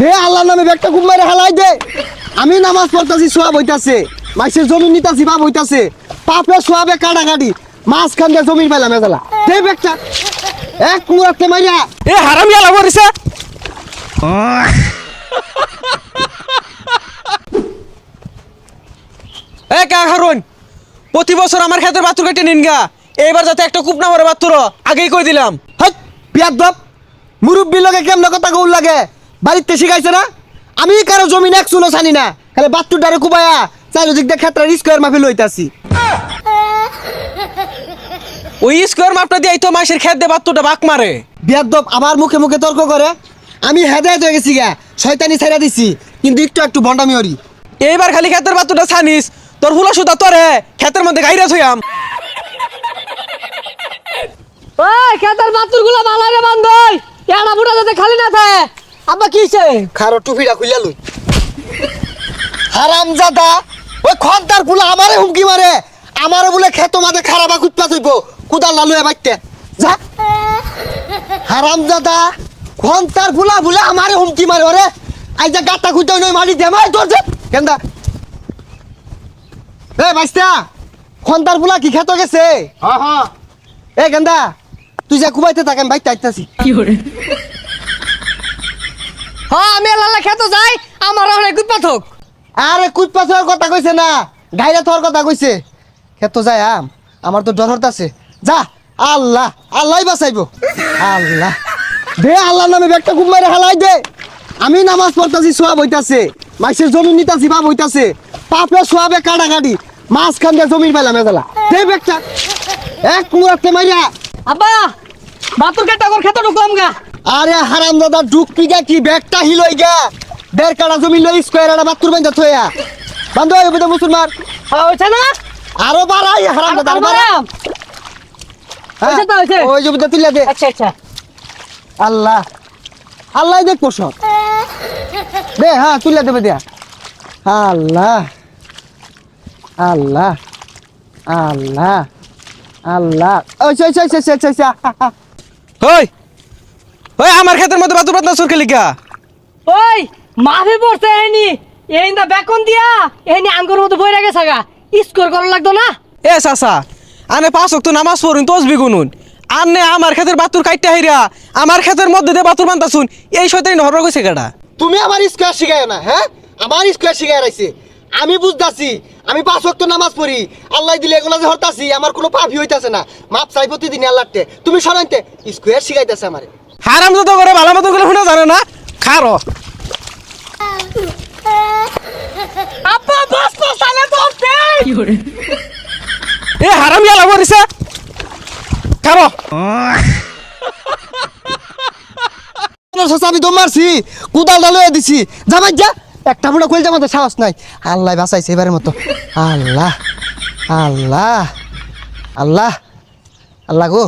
দে আল্লাহ নামে ব্যাগটা খুব মারে হালাই দে। আমি নামাজ পড়তাছি সোয়াব হইতাছে। মাইসের জমি নিতাছি বাপ হইতাছে। পাপে সোয়াবে কাটাকাটি। মাছ খান দিয়ে জমির পাইলাম এজালা দে ব্যাগটা। এক কুড়াতে মাইরা। এ হারামি আলা করিছে এ কা হারুন প্রতি বছর আমার ক্ষেতের বাতুর কেটে নিন গা। এইবার যাতে একটা কূপ না মারে বাতুর আগেই কই দিলাম। পিয়াদ বাপ মুরব্বী লগে কেমন কথা কৌল লাগে? বাড়িতে শিখাইছে না? আমি কারও জমিন এক চুলো জানি না। খালি বাত্তুর ডারে কুবায়া চারিদিক দিয়ে ক্ষেত্রে স্কোয়ার মাফি লইতাছি। ওই স্কোয়ার মাপটা দিয়ে তো মাসের ক্ষেত দিয়ে বাতুটা বাক মারে। বিয়াদব আমার মুখে মুখে তর্ক করে আমি হেদায়ত হয়ে গেছি গা শয়তানি ছাইরা দিছি কিন্তু একটু একটু ভণ্ডামি হরি এইবার খালি ক্ষেতের বাতুটা ছানিস তোর হুলা সুতা তোরে ক্ষেতের মধ্যে গাইরা থইয়াম ওই খেতের বাতুরগুলো ভালো রে বান্ধই এটা বুড়া যাতে খালি না থাকে আব্বা কিছে খারো টুপিটা খুইলা লই। হারাম জাদা ওই খন্তার ফুলা আমারে হুমকি মারে। আমারে বলে খেত মাঝে খারাপ কুতপা থইব কুদাল লালু এ বাইতে যা। হারাম জাদা খন্তার ফুলা বলে আমারে হুমকি মারে ওরে। আই যা গাতা খুঁজতে নই মারি দে মাই তোর যে। কেন্দা। এ বাইস্তা খন্তার ফুলা কি খেত গেছে? হ্যাঁ হ্যাঁ এ গেন্দা তুই যা কুবাইতে থাকেন বাইতে আইতাছি। হ্যাঁ আমি লালা খেতে যাই আমার অনেক আরে কুদ পাথর কথা কইছে না গাইরা কথা কইছে। খেত যায় আম আমার তো ডর হতাছে যা আল্লাহ আল্লাহ বাঁচাইবো। আল্লাহ। দে আল্লাহ নামে ব্যাগটা খুব মারে হালাই দে। আমি নামাজ পড়তাছি সোয়াব হইতাছে। মাইসের জমি নিতাছি বাপ হইতাছে। পাপে সোয়াবে কাটাকাটি। মাছ খান দিয়ে জমির পাইলাম এজালা দে ব্যাগটা। এক কুড়াতে মাইরা। আব্বা বাতুর কেটা কর খেতে ঢুকলাম গা। আরে হারাম দাদা ডুক পিগা কি? ব্যাগটা হিলই গা দেড় কাটা জমি লই স্কোয়ার একটা বাতুর বাইন্দা থইয়া বান্ধব হইবে তো মুসলমান। হ্যাঁ হয়েছে না? আরও বাড়াই হারাম দাদা আরও বাড়া বারাম। হয়েছে তো, হয়েছে। ওই জমিটা তুলে দে। আচ্ছা আচ্ছা। আল্লাহ। আল্লাহ দেখব সব দে হ্যাঁ তুলে দেবে দেয়া আল্লাহ। আল্লাহ। আল্লাহ। আল্লাহ। ওই ওই ওই ওই ওই ওই হই! ওই আমার ক্ষেতের মধ্যে বাতুর পাতনা সুরকে লিখা। ওই মাফে পড়ছে এনি এই না বেকন দিয়া এনি আঙ্গুর মতো বইরা গেছে গা। স্কোর করা লাগতো না? এ চাচা আনে পাঁচ তো নামাজ পড়ুন তসবি গুনুন। আনে আমার ক্ষেতের বাতুর কাইটটা হাইরা আমার ক্ষেতের মধ্যে দিয়ে বাতুর বান্তা শুন এই শয়তানি নহর কইছে কেডা? তুমি আমার স্কোয়ার শিখায় না হ্যাঁ? আমার স্কোয়ার শিখায় রাখছে আমি বুঝতাছি আমি পাঁচ ওয়াক্ত নামাজ পড়ি। আল্লাহ দিলে এগুলো যে হরতাছি আমার কোনো পাপই হইতাছে না। মাপ চাই প্রতিদিন আল্লাহতে তুমি শোনাইতে স্কোয়ার শিখাইতেছে আমারে। হারাম যত করে ভালো মতো করে শুনে জানে না? খারো তো এ হারাম ইয়ালা করিছে খারো আমি দম মারছি কুদাল ডালে দিছি। জামাই যা। একটা বুড়া কইল জামাতে সাহস নাই। আল্লাহ বাঁচাইছে এবারের মতো। আল্লাহ আল্লাহ আল্লাহ। আল্লাহ গো।